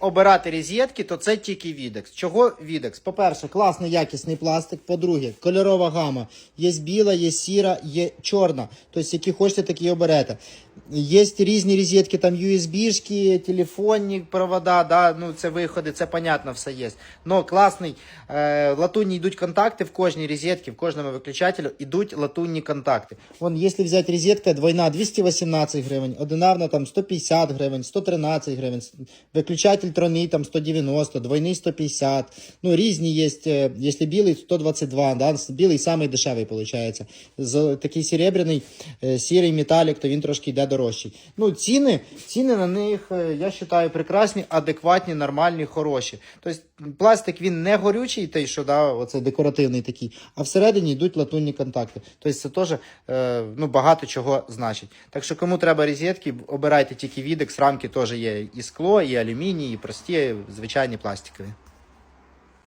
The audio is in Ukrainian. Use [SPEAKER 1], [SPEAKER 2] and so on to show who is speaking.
[SPEAKER 1] обирати розетки, то це тільки Відекс. Чого Відекс? По-перше, класний якісний пластик. По-друге, кольорова гама. Є біла, є сіра, є чорна. Тобто, які хочете, такі оберете. Є різні розетки, там USB-шки, телефонні провода, да, ну це виходи, це понятно, все є. Но класний, е, латунні йдуть контакти в кожній розетці, в кожному виключателю йдуть латунні контакти. Вон, якщо взяти розетка двойна 218 гривень, одинарна там 150 гривень, 113 гривень, виключатель тройний там 190, двойний 150, ну різні є, якщо білий 122, да, білий самий дешевий виходить. З, такий серебряний, е, сірий металік, то він трошки йде дорожчий. Ну, ціни, ціни на них, е, я вважаю, прекрасні, адекватні, нормальні, хороші. Тобто пластик він не горючий, той, що да, оце декоративний такий, а всередині йдуть латунні контакти. Тобто це теж е, ну, багато чого значить. Так що кому треба розетки, обирайте тільки відекс, рамки теж є і скло, і алюміній, і прості, звичайні пластикові.